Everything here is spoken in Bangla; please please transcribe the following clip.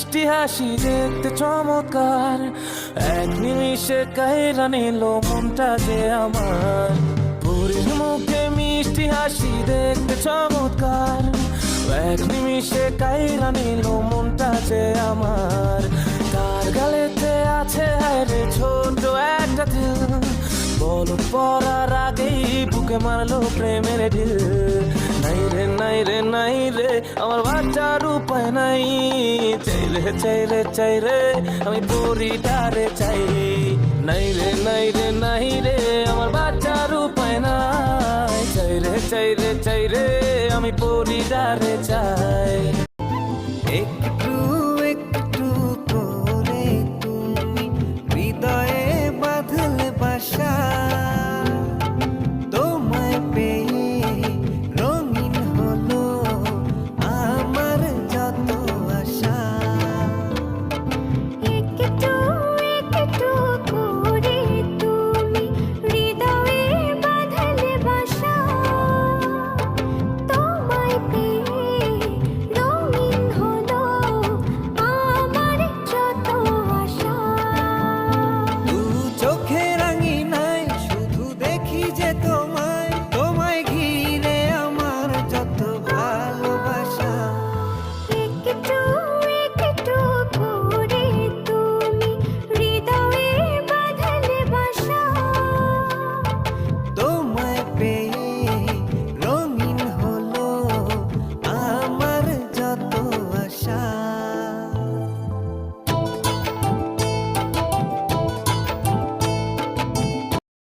মিষ্টি হাসি দেখতে চমৎকার। এক নিমিষে কায়রা নিল মনটা যে আমার। পরীর মুখে মিষ্টি হাসি দেখতে চমৎকার। এক নিমিষে কায়রা নিল মনটা যে আমার। তার গালেতে আছে আরে ছোট একটা দিল? বল পড়ার আগেই বুকে মারলো প্রেমের ঢিল নাই রে নাই রে নাই রে, আমার বাচ্চার উপায় নাই। চাই রে চাই রে চাই রে, আমি পরিটারে চাই। নাই রে নাই রে নাই রে, আমার বাচ্চার উপায় নাই। চাই রে চাই রে চাই রে, আমি পরিটারে চাই।